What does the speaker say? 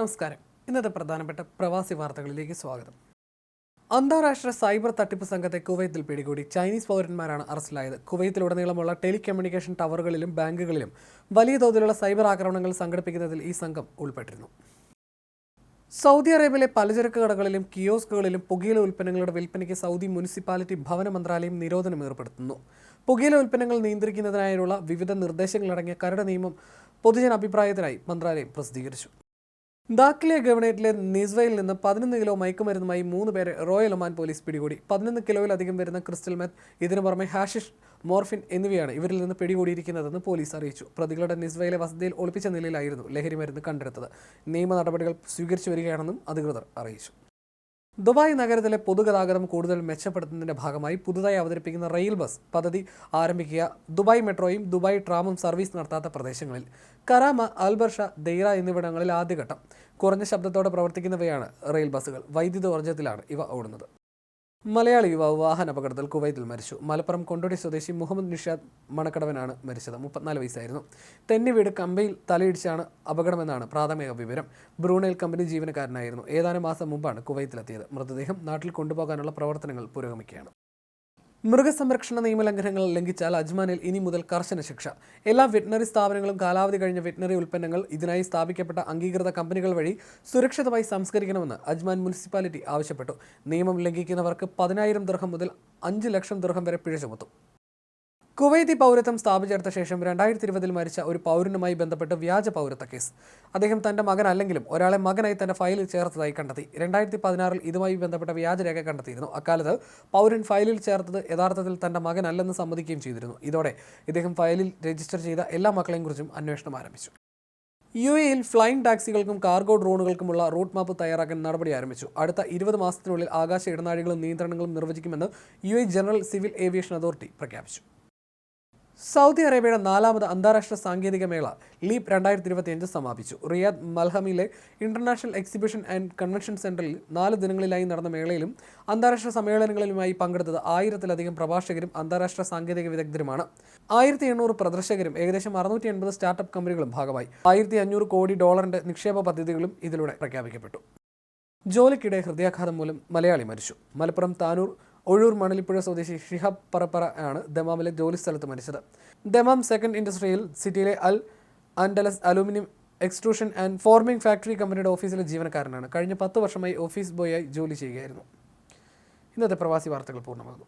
നമസ്കാരം. ഇന്നത്തെ പ്രധാനപ്പെട്ട പ്രവാസി വാർത്തകളിലേക്ക് സ്വാഗതം. അന്താരാഷ്ട്ര സൈബർ തട്ടിപ്പ് സംഘത്തെ കുവൈത്തിൽ പിടികൂടി. ചൈനീസ് പൗരന്മാരാണ് അറസ്റ്റിലായത്. കുവൈത്തിലുടനീളമുള്ള ടെലികമ്മ്യൂണിക്കേഷൻ ടവറുകളിലും ബാങ്കുകളിലും വലിയ തോതിലുള്ള സൈബർ ആക്രമണങ്ങൾ സംഘടിപ്പിക്കുന്നതിൽ ഈ സംഘം ഉൾപ്പെട്ടിരുന്നു. സൗദി അറേബ്യയിലെ പലചരക്ക് കടകളിലും കിയോസ്കുകളിലും പുകയില ഉൽപ്പന്നങ്ങളുടെ വിൽപ്പനയ്ക്ക് സൗദി മുനിസിപ്പാലിറ്റി ഭവന മന്ത്രാലയം നിരോധനം ഏർപ്പെടുത്തുന്നു. പുകയില ഉൽപ്പന്നങ്ങൾ നിയന്ത്രിക്കുന്നതിനായുള്ള വിവിധ നിർദ്ദേശങ്ങളടങ്ങിയ കരട് നിയമം പൊതുജന അഭിപ്രായത്തിനായി മന്ത്രാലയം പ്രസിദ്ധീകരിച്ചു. ദാഖിലെ ഗവർണേറ്റിലെ നിസ്വയിൽ നിന്ന് പതിനൊന്ന് കിലോ മയക്കുമരുന്നുമായി മൂന്ന് പേരെ റോയൽ ഒമാൻ പോലീസ് പിടികൂടി. പതിനൊന്ന് കിലോയിലധികം വരുന്ന ക്രിസ്റ്റൽ മെത്ത് ഇതിനു പുറമെ ഹാഷിഷ് മോർഫിൻ എന്നിവയാണ് ഇവരിൽ നിന്ന് പിടികൂടിയിരിക്കുന്നതെന്ന് പോലീസ് അറിയിച്ചു. പ്രതികളുടെ നിസ്വയിലെ വസതിയിൽ ഒളിപ്പിച്ച നിലയിലായിരുന്നു ലഹരി മരുന്ന് കണ്ടെടുത്തത്. നിയമ നടപടികൾ സ്വീകരിച്ചു വരികയാണെന്നും അധികൃതർ അറിയിച്ചു. ദുബായ് നഗരത്തിലെ പൊതുഗതാഗതം കൂടുതൽ മെച്ചപ്പെടുത്തുന്നതിന്റെ ഭാഗമായി പുതുതായി അവതരിപ്പിക്കുന്ന റെയിൽ ബസ് പദ്ധതി ആരംഭിക്കുക ദുബായ് മെട്രോയും ദുബായ് ട്രാമും സർവീസ് നടത്താത്ത പ്രദേശങ്ങളിൽ. കരാമ അൽബർഷ ദെയ്റ എന്നിവിടങ്ങളിൽ ആദ്യഘട്ടം. കുറഞ്ഞ ശബ്ദത്തോടെ പ്രവർത്തിക്കുന്നവയാണ് റെയിൽ ബസ്സുകൾ. വൈദ്യുത ഊർജത്തിലാണ് ഇവ ഓടുന്നത്. മലയാളി യുവാവ് വാഹന അപകടത്തിൽ കുവൈത്തിൽ മരിച്ചു. മലപ്പുറം കൊണ്ടോടി സ്വദേശി മുഹമ്മദ് നിഷാദ് മണക്കടവനാണ് മരിച്ചത്. മുപ്പത്തിനാല് വയസ്സായിരുന്നു. തെന്നി വീട് കമ്പയിൽ തലയിടിച്ചാണ് അപകടമെന്നാണ് പ്രാഥമിക വിവരം. ബ്രൂണൈൽ കമ്പനി ജീവനക്കാരനായിരുന്നു. ഏതാനും മാസം മുമ്പാണ് കുവൈത്തിലെത്തിയത്. മൃതദേഹം നാട്ടിൽ കൊണ്ടുപോകാനുള്ള പ്രവർത്തനങ്ങൾ പുരോഗമിക്കുകയാണ്. മൃഗസംരക്ഷണ നിയമലംഘനങ്ങൾ ലംഘിച്ചാൽ അജ്മാനിൽ ഇനി മുതൽ കർശന ശിക്ഷ. എല്ലാ വെറ്റിനറി സ്ഥാപനങ്ങളും കാലാവധി കഴിഞ്ഞ വെറ്റിനറി ഉൽപ്പന്നങ്ങൾ ഇതിനായി സ്ഥാപിക്കപ്പെട്ട അംഗീകൃത കമ്പനികൾ വഴി സുരക്ഷിതമായി സംസ്കരിക്കണമെന്ന് അജ്മാൻ മുനിസിപ്പാലിറ്റി ആവശ്യപ്പെട്ടു. നിയമം ലംഘിക്കുന്നവർക്ക് പതിനായിരം ദർഹം മുതൽ അഞ്ച് ലക്ഷം ദർഹം വരെ പിഴ ചുമത്തും. കുവൈത്തി പൗരത്വം സ്ഥാപിച്ചെടുത്ത ശേഷം രണ്ടായിരത്തി ഇരുപതിൽ മരിച്ച ഒരു പൗരനുമായി ബന്ധപ്പെട്ട് വ്യാജ പൗരത്വ കേസ്. അദ്ദേഹം തന്റെ മകനല്ലെങ്കിലും ഒരാളെ മകനായി തന്റെ ഫയലിൽ ചേർത്തതായി കണ്ടെത്തി. രണ്ടായിരത്തി പതിനാറിൽ ഇതുമായി ബന്ധപ്പെട്ട വ്യാജരേഖ കണ്ടെത്തിയിരുന്നു. അക്കാലത്ത് പൗരൻ ഫയലിൽ ചേർത്തത് യഥാർത്ഥത്തിൽ തന്റെ മകനല്ലെന്ന് സമ്മതിക്കുകയും ചെയ്തിരുന്നു. ഇതോടെ ഇദ്ദേഹം ഫയലിൽ രജിസ്റ്റർ ചെയ്ത എല്ലാ മക്കളെയും കുറിച്ചും അന്വേഷണം ആരംഭിച്ചു. യു എയിൽ ഫ്ലൈയിങ് ടാക്സികൾക്കും കാർഗോ ഡ്രോണുകൾക്കുമുള്ള റൂട്ട് മാപ്പ് തയ്യാറാക്കാൻ നടപടി ആരംഭിച്ചു. അടുത്ത ഇരുപത് മാസത്തിനുള്ളിൽ ആകാശ ഇടനാഴികളും നിയന്ത്രണങ്ങളും നിർവചിക്കുമെന്ന് U general civil aviation authority പ്രഖ്യാപിച്ചു. സൗദി അറേബ്യയുടെ നാലാമത് അന്താരാഷ്ട്ര സാങ്കേതിക മേള ലീപ് രണ്ടായിരത്തി ഇരുപത്തിയഞ്ച് സമാപിച്ചു. റിയാദ് മൽഹമിലെ ഇന്റർനാഷണൽ എക്സിബിഷൻ ആൻഡ് കൺവെൻഷൻ സെന്ററിൽ നാല് ദിനങ്ങളിലായി നടന്ന മേളയിലും അന്താരാഷ്ട്ര സമ്മേളനങ്ങളിലുമായി പങ്കെടുത്തത് ആയിരത്തിലധികം പ്രഭാഷകരും അന്താരാഷ്ട്ര സാങ്കേതിക വിദഗ്ധരുമാണ്. ആയിരത്തി എണ്ണൂറ് പ്രദർശകരും ഏകദേശം അറുന്നൂറ്റി എൺപത് സ്റ്റാർട്ടപ്പ് കമ്പനികളും ഭാഗമായി. ആയിരത്തി അഞ്ഞൂറ് കോടി ഡോളറിന്റെ നിക്ഷേപ പദ്ധതികളും ഇതിലൂടെ പ്രഖ്യാപിക്കപ്പെട്ടു. ജോലിക്കിടെ ഹൃദയാഘാതം മൂലം മലയാളി മരിച്ചു. മലപ്പുറം താനൂർ ഒഴൂർ മണലിപ്പുഴ സ്വദേശി ഷിഹാബ് പറപ്പറ ആണ് ദമാമിലെ ജോലി സ്ഥലത്ത് മരിച്ചത്. ദമാം സെക്കൻഡ് ഇൻഡസ്ട്രിയിൽ സിറ്റിയിലെ Al Andalus aluminium extrusion and forming factory കമ്പനിയുടെ ഓഫീസിലെ ജീവനക്കാരനാണ്. കഴിഞ്ഞ പത്ത് വർഷമായി ഓഫീസ് ബോയായി ജോലി ചെയ്യുകയായിരുന്നു. ഇന്നത്തെ പ്രവാസി വാർത്തകൾ പൂർണമാകുന്നു